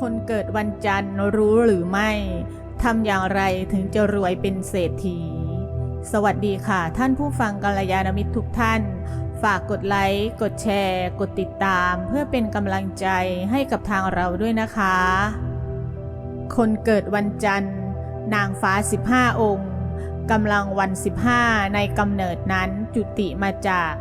คนเกิดวันจันทร์รู้หรือไม่ทำอย่างไรถึงจะรวยเป็นเศรษฐี สวัสดีค่ะ ท่านผู้ฟังกัลยาณมิตรทุกท่าน ฝากกดไลค์ กดแชร์ กดติดตาม เพื่อเป็นกำลังใจให้กับทางเราด้วยนะคะ คนเกิดวันจันทร์ นางฟ้า 15 องค์กำลังวัน 15 ในกำเนิดนั้นจุติมาจาก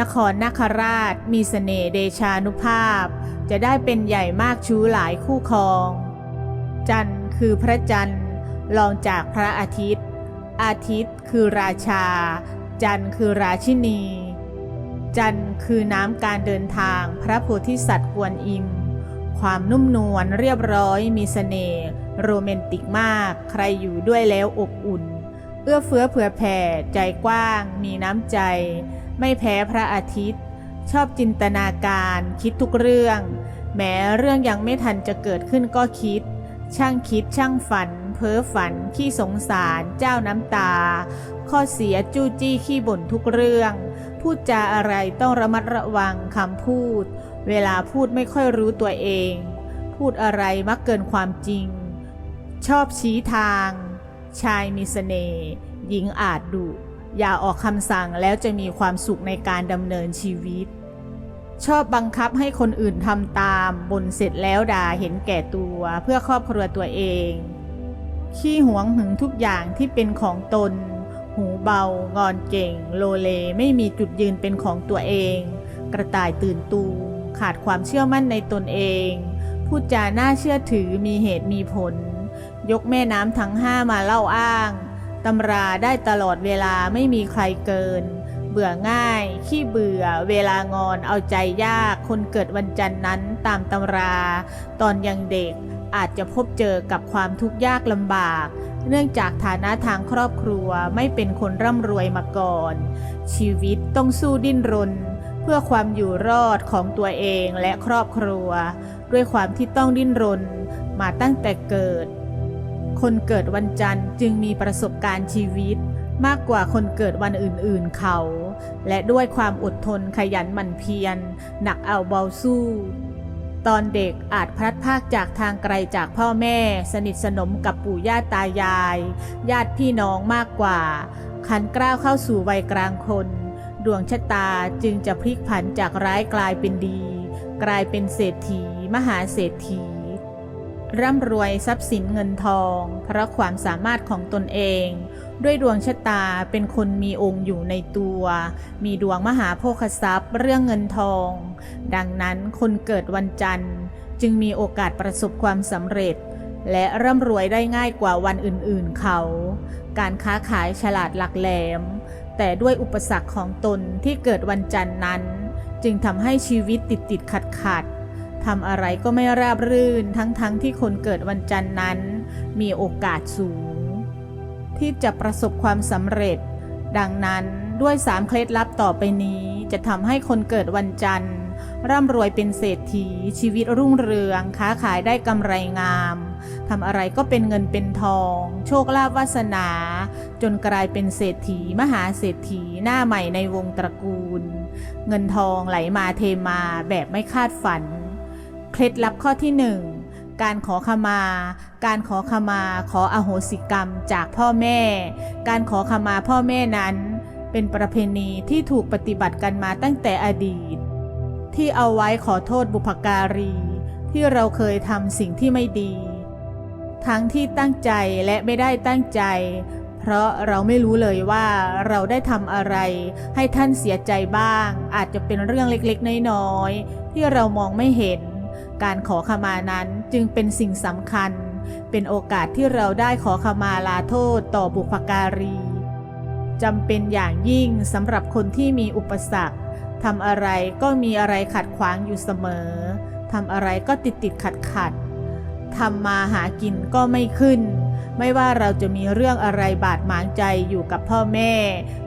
นครนาคราช มีเสน่ห์เดชานุภาพ จะได้เป็นใหญ่มากชู้หลายคู่ครอง จันทร์คือพระจันทร์รองจากพระอาทิตย์ อาทิตย์คือราชา จันทร์คือราชินี จันทร์คือน้ำการเดินทางพระโพธิสัตว์กวนอิม ความนุ่มนวลเรียบร้อยมีเสน่ห์โรแมนติกมาก ใครอยู่ด้วยแล้วอบอุ่น เอื้อเฟื้อเผื่อแผ่ใจกว้าง มีน้ำใจ ไม่แพ้พระอาทิตย์ ชอบจินตนาการคิดทุกเรื่อง แม้เรื่องยังไม่ทันจะเกิดขึ้นก็คิด ช่างคิดช่างฝัน เพ้อฝัน ขี้สงสารเจ้าน้ำตา ข้อเสียจู้จี้ขี้บ่นทุกเรื่อง พูดจาอะไรต้องระมัดระวังคำพูด เวลาพูดไม่ค่อยรู้ตัวเอง พูดอะไรมักเกินความจริง ชอบชี้ทาง ชายมีเสน่ห์หญิงอาจดุ อย่าออกคำสั่งแล้วจะมีความสุขในการดำเนินชีวิต ชอบบังคับให้คนอื่นทำตามบนเสร็จแล้วด่าเห็นแก่ตัวเพื่อครอบครัวตัวเอง ขี้หวงหึงทุกอย่างที่เป็นของตน หูเบา งอนเก่ง โลเลไม่มีจุดยืนเป็นของตัวเอง กระต่ายตื่นตูมขาดความเชื่อมั่นในตนเอง พูดจาน่าเชื่อถือมีเหตุมีผล ยกแม่น้ำทั้งห้ามาเล่าอ้าง ตำราได้ตลอดเวลาไม่มีใครเกิน เบื่อง่าย ขี้เบื่อ เวลางอนเอาใจยาก คนเกิดวันจันทร์นั้นตามตำรา ตอนยังเด็กอาจจะพบเจอกับความทุกข์ยากลำบาก เนื่องจากฐานะทางครอบครัวไม่เป็นคนร่ำรวยมาก่อน ชีวิตต้องสู้ดิ้นรน เพื่อความอยู่รอดของตัวเองและครอบครัว ด้วยความที่ต้องดิ้นรนมาตั้งแต่เกิด คนเกิดวันจันทร์จึงมีประสบการณ์ชีวิต มากกว่าคนเกิดวันอื่นๆเขา และด้วยความอดทนขยันหมั่นเพียรหนักเอาเบาสู้ ตอนเด็กอาจพลัดพากจากทางไกลจากพ่อแม่ สนิทสนมกับปู่ย่าตายาย ญาติพี่น้องมากกว่า คันกล้าวเข้าสู่วัยกลางคน ดวงชะตาจึงจะพลิกผันจากร้ายกลายเป็นดี กลายเป็นเศรษฐี มหาเศรษฐี ร่ำรวยทรัพย์สินเงินทอง เพราะความสามารถของตนเอง ด้วยดวงชะตาเป็นคนมีองค์อยู่ในตัว มีดวงมหาโภคทรัพย์เรื่องเงินทอง ดังนั้นคนเกิดวันจันทร์ จึงมีโอกาสประสบความสำเร็จ และร่ำรวยได้ง่ายกว่าวันอื่นๆเขา การค้าขายฉลาดหลักแหลม แต่ด้วยอุปสรรคของตนที่เกิดวันจันทร์นั้น จึงทำให้ชีวิตติดติดขัดขัดๆ ทำอะไรก็ไม่ราบรื่นทั้งๆทที่คนเกิดวันจันทร์นั้น มีโอกาสสูง ที่จะประสบความสำเร็จ ดังนั้นด้วยสามเคล็ดลับต่อไปนี้จะทำให้คนเกิดวันจันทร์ ร่ำรวยเป็นเศรษฐี ชีวิตรุ่งเรือง ค้าขายได้กำไรงามทำอะไรก็เป็นเงินเป็นทอง โชคลาภวาสนา จนกลายเป็นเศรษฐี มหาเศรษฐีหน้าใหม่ในวงตระกูล เงินทองไหลมาเทมาแบบไม่คาดฝัน เคล็ดลับข้อที่หนึ่งการขอขมา การขอขมาขออโหสิกรรมจากพ่อแม่ การขอขมาพ่อแม่นั้น เป็นประเพณีที่ถูกปฏิบัติกันมาตั้งแต่อดีต ที่เอาไว้ขอโทษบุพการี ที่เราเคยทำสิ่งที่ไม่ดี ทั้งที่ตั้งใจและไม่ได้ตั้งใจ เพราะเราไม่รู้เลยว่าเราได้ทำอะไร ให้ท่านเสียใจบ้าง อาจจะเป็นเรื่องเล็กๆน้อยๆที่เรามองไม่เห็น การขอขมานั้นจึงเป็นสิ่งสำคัญ เป็นโอกาสที่เราได้ขอขมาลาโทษต่อบุพการีจำเป็นอย่างยิ่งสำหรับคนที่มีอุปสรรคทำอะไรก็มีอะไรขัดขวางอยู่เสมอทำอะไรก็ติดติดขัดขัดทำมาหากินก็ไม่ขึ้น ไม่ว่าเราจะมีเรื่องอะไรบาดหมางใจอยู่กับพ่อแม่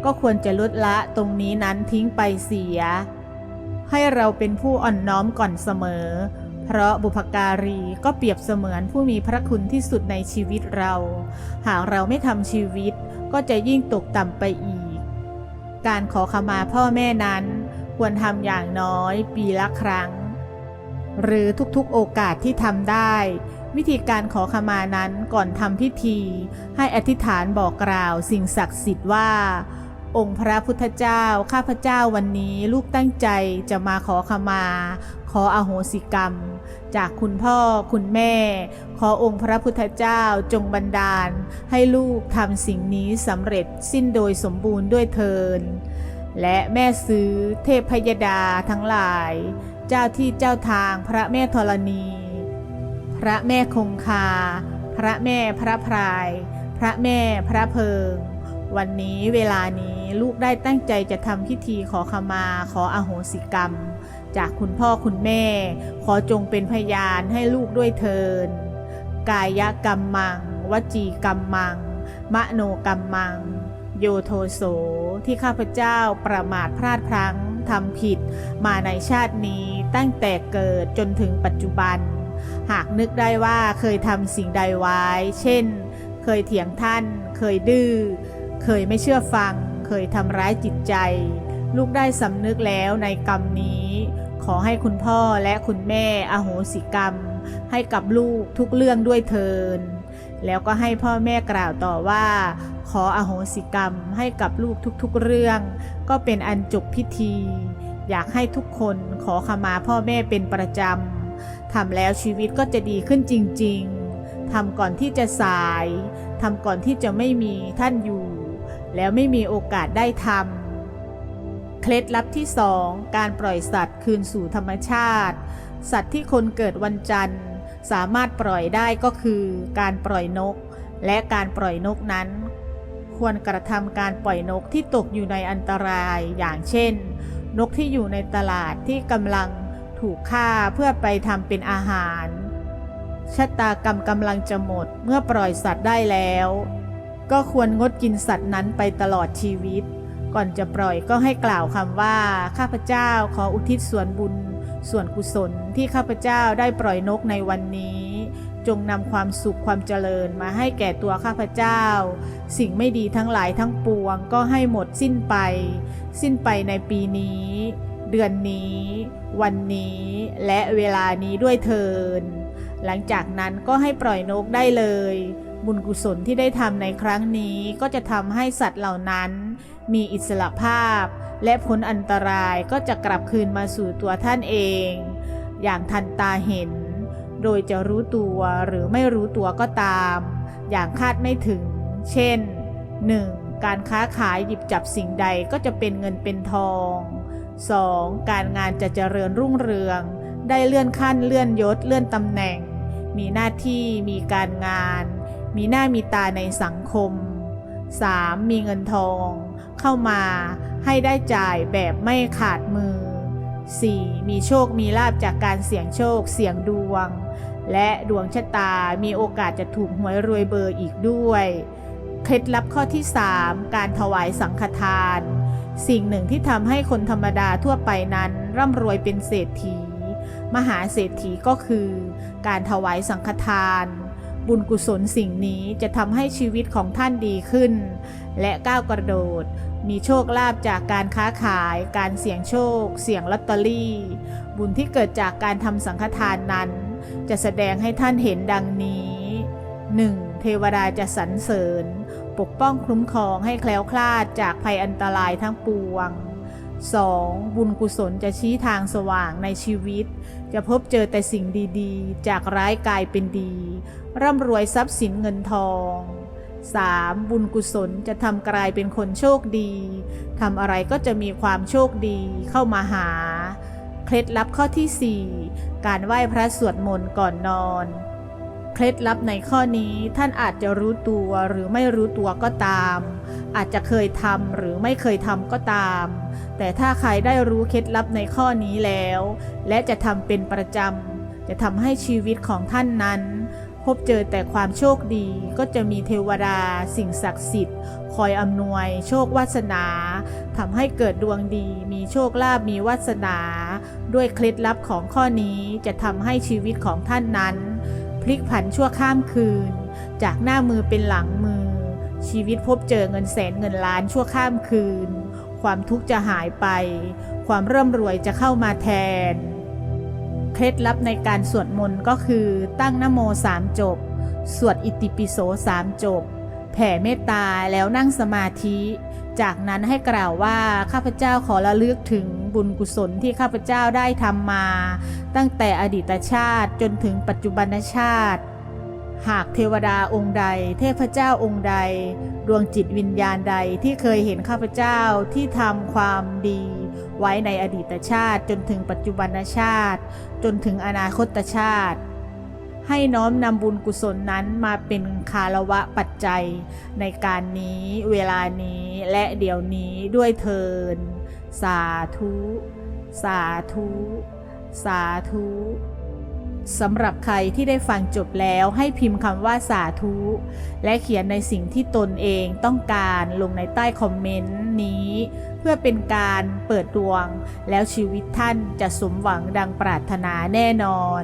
ก็ควรจะลดละตรงนี้นั้นทิ้งไปเสีย ให้เราเป็นผู้อ่อนน้อมก่อนเสมอ เพราะบุพการีก็เปรียบเสมือนผู้มีพระคุณที่สุดในชีวิตเรา หากเราไม่ทำชีวิตก็จะยิ่งตกต่ำไปอีก การขอขมาพ่อแม่นั้น ควรทำอย่างน้อยปีละครั้ง หรือทุกๆโอกาสที่ทำได้ วิธีการขอขมานั้นก่อนทำพิธี ให้อธิษฐานบอกกล่าวสิ่งศักดิ์สิทธิ์ว่า องค์พระพุทธเจ้า ข้าพเจ้าวันนี้ลูกตั้งใจจะมาขอขมา ขออโหสิกรรม จากคุณพ่อคุณแม่ ขอองค์พระพุทธเจ้าจงบันดาล ให้ลูกทำสิ่งนี้สำเร็จสิ้นโดยสมบูรณ์ด้วยเทิน และแม่ซื้อเทพยดาทั้งหลาย เจ้าที่เจ้าทางพระแม่ธรณี พระแม่คงคา พระแม่พระพราย พระแม่พระเพิงวันนี้เวลานี้ ลูกได้ตั้งใจจะทำพิธีขอขมา ขออโหสิกรรม จากคุณพ่อคุณแม่ ขอจงเป็นพยานให้ลูกด้วยเทิน กายกรรมมัง วจีกรรมมัง มโนกรรมมัง โยโทโสที่ข้าพเจ้าประมาทพลาดพลั้งทำผิด มาในชาตินี้ตั้งแต่เกิดจนถึงปัจจุบัน หากนึกได้ว่าเคยทำสิ่งใดไว้ เช่น เคยเถียงท่าน เคยดื้อ เคยไม่เชื่อฟัง เคยทำร้ายจิตใจ ลูกได้สำนึกแล้วในกรรมนี้ ขอให้คุณพ่อและคุณแม่อโหสิกรรม ให้กับลูกทุกเรื่องด้วยเทิน แล้วก็ให้พ่อแม่กล่าวต่อว่า ขออโหสิกรรมให้กับลูกทุกๆเรื่อง ก็เป็นอันจบพิธี อยากให้ทุกคนขอขมาพ่อแม่เป็นประจำทำแล้วชีวิตก็จะดีขึ้นจริง ๆทำก่อนที่จะสาย ทำก่อนที่จะไม่มีท่านอยู่ แล้วไม่มีโอกาสได้ทำเคล็ดลับที่สองการปล่อยสัตว์คืนสู่ธรรมชาติ สัตว์ที่คนเกิดวันจันทร์ สามารถปล่อยได้ก็คือการปล่อยนก และการปล่อยนกนั้น ควรกระทำการปล่อยนกที่ตกอยู่ในอันตรายอย่างเช่น นกที่อยู่ในตลาดที่กำลังถูกฆ่าเพื่อไปทำเป็นอาหารชะตากรรมกำลังจะหมดเมื่อปล่อยสัตว์ได้แล้ว ก็ควรงดกินสัตว์นั้นไปตลอดชีวิต ก่อนจะปล่อยก็ให้กล่าวคำว่า ข้าพเจ้าขออุทิศส่วนบุญ ส่วนกุศลที่ข้าพเจ้าได้ปล่อยนกในวันนี้ จงนำความสุขความเจริญมาให้แก่ตัวข้าพเจ้า สิ่งไม่ดีทั้งหลายทั้งปวงก็ให้หมดสิ้นไป สิ้นไปในปีนี้ เดือนนี้ วันนี้ และเวลานี้ด้วยเทินหลังจากนั้นก็ให้ปล่อยนกได้เลย บุญกุศลที่ได้ทำในครั้งนี้ก็จะทำให้สัตว์เหล่านั้น มีอิสระภาพ และพ้นอันตรายก็จะกลับคืนมาสู่ตัวท่านเอง อย่างทันตาเห็น โดยจะรู้ตัวหรือไม่รู้ตัวก็ตาม อย่างคาดไม่ถึง เช่น 1. การค้าขายหยิบจับสิ่งใดก็จะเป็นเงินเป็นทอง 2. การงานจะเจริญรุ่งเรือง ได้เลื่อนขั้นเลื่อนยศเลื่อนตำแหน่ง มีหน้าที่มีการงาน มีหน้ามีตาในสังคม 3. มีเงินทองเข้ามาให้ได้จ่ายแบบไม่ขาดมือ 4. มีโชคมีลาบจากการเสี่ยงโชคเสี่ยงดวง และดวงชะตามีโอกาสจะถูกหวยรวยเบอร์อีกด้วย เคล็ดลับข้อที่ 3 การถวายสังฆทาน สิ่งหนึ่งที่ทำให้คนธรรมดาทั่วไปนั้น ร่ำรวยเป็นเศรษฐี มหาเศรษฐีก็คือ การถวายสังฆทาน บุญกุศลสิ่งนี้จะทำให้ชีวิตของท่านดีขึ้น และก้าวกระโดด มีโชคลาภจากการค้าขาย การเสี่ยงโชค เสี่ยงลอตเตอรี่ บุญที่เกิดจากการทำสังฆทานนั้น จะแสดงให้ท่านเห็นดังนี้ 1. เทวดาจะสรรเสริญ ปกป้องคุ้มครองให้แคล้วคลาดจากภัยอันตรายทั้งปวง 2. บุญกุศลจะชี้ทางสว่างในชีวิต จะพบเจอแต่สิ่งดีๆ จากร้ายกลายเป็นดี ร่ำรวยทรัพย์สินเงินทอง 3. บุญกุศลจะทำกลายเป็นคนโชคดี ทำอะไรก็จะมีความโชคดีเข้ามาหา เคล็ดลับข้อที่ 4 การไหว้พระสวดมนต์ก่อนนอน เคล็ดลับในข้อนี้ท่านอาจจะรู้ตัวหรือไม่รู้ตัวก็ตาม อาจจะเคยทำหรือไม่เคยทำก็ตาม แต่ถ้าใครได้รู้เคล็ดลับในข้อนี้แล้ว และจะทำเป็นประจำ จะทำให้ชีวิตของท่านนั้น พบเจอแต่ความโชคดีก็จะมีเทวดา สิ่งศักดิ์สิทธิ์ คอยอำนวย โชควาสนาทำให้เกิดดวงดีมีโชคลาภมีวาสนา ด้วยเคล็ดลับของข้อนี้จะทำให้ชีวิตของท่านนั้น พลิกผันชั่วข้ามคืน จากหน้ามือเป็นหลังมือ ชีวิตพบเจอเงินแสนเงินล้านชั่วข้ามคืน ความทุกข์จะหายไป ความร่ำรวยจะเข้ามาแทน เคล็ดลับในการสวดมนต์ก็คือตั้งนโมสามจบ สวดอิติปิโสสามจบ แผ่เมตตาแล้วนั่งสมาธิ จากนั้นให้กล่าวว่าข้าพเจ้าขอระลึกถึงบุญกุศลที่ข้าพเจ้าได้ทำมา ตั้งแต่อดีตชาติจนถึงปัจจุบันชาติ หากเทวดาองค์ใด เทพเจ้าองค์ใด ดวงจิตวิญญาณใดที่เคยเห็นข้าพเจ้าที่ทำความดี ไว้ในอดีตชาติจนถึงปัจจุบันชาติ จนถึงอนาคตชาติ ให้น้อมนำบุญกุศลนั้นมาเป็นคารวะปัจจัย ในการนี้เวลานี้และเดี๋ยวนี้ด้วยเทิน สาธุ สาธุ สาธุสำหรับใครที่ได้ฟังจบแล้วให้พิมพ์คำว่าสาธุ และเขียนในสิ่งที่ตนเองต้องการลงในใต้คอมเมนต์นี้ เพื่อเป็นการเปิดดวง แล้วชีวิตท่านจะสมหวังดังปรารถนาแน่นอน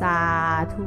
สาธุ